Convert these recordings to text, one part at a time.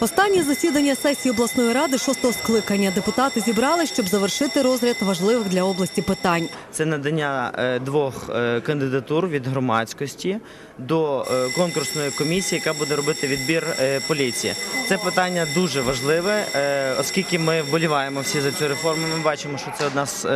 Останнє засідання сесії обласної ради шостого скликання депутати зібрали, щоб завершити розгляд важливих для області питань. Це надання е, двох е, кандидатур від громадськості до е, конкурсної комісії, яка буде робити відбір поліції. Це питання дуже важливе, оскільки ми вболіваємо всі за цю реформу. Ми бачимо, що це одна з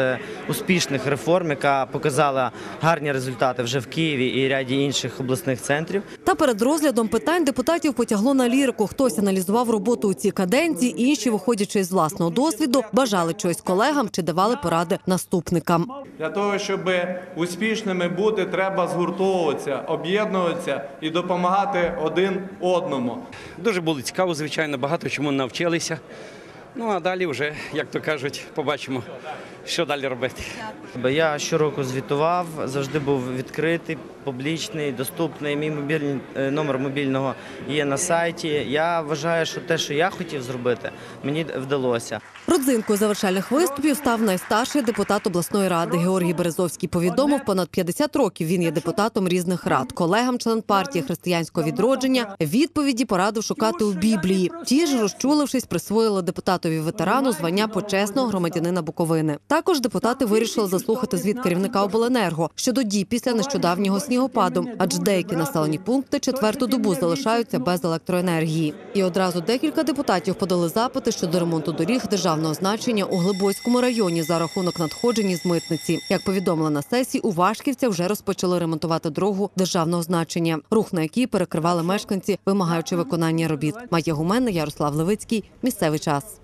успішних реформ, яка показала гарні результати вже в Києві і ряді інших обласних центрів. Та перед розглядом питань депутатів потягло на лірику. Хтось аналізував роботу у цій каденції, інші, виходячи з власного досвіду, бажали чогось колегам чи давали поради наступникам. Для того, щоб успішними бути, треба згуртовуватися, об'єднуватися і допомагати один одному. Дуже було цікаво, звичайно, багато чому навчилися. Ну а далі вже, як то кажуть, побачимо, що далі робити. Я щороку звітував, завжди був відкритий, публічний, доступний. Мій мобільний е, номер мобільного є на сайті. Я вважаю, що те, що я хотів зробити, мені вдалося. Родзинкою завершальних виступів став найстарший депутат обласної ради Георгій Березовський. Повідомив, понад 50 років він є депутатом різних рад. Колегам член партії християнського відродження відповіді порадив шукати у Біблії. Ті ж, розчулившись, присвоїли депутатові ветерану звання почесного громадянина Буковини. Також депутати вирішили заслухати звіт керівника обленерго щодо дій після нещодавнього снігопаду, адже деякі населені пункти четверту добу залишаються без електроенергії. І одразу декілька депутатів подали запити щодо ремонту доріг державного значення у Глибоцькому районі за рахунок надходжень з митниці. Як повідомили на сесії, у Вашківцях вже розпочали ремонтувати дорогу державного значення, рух на якій перекривали мешканці, вимагаючи виконання робіт. Майя Гуменна, Ярослав Левицький. Місцевий час.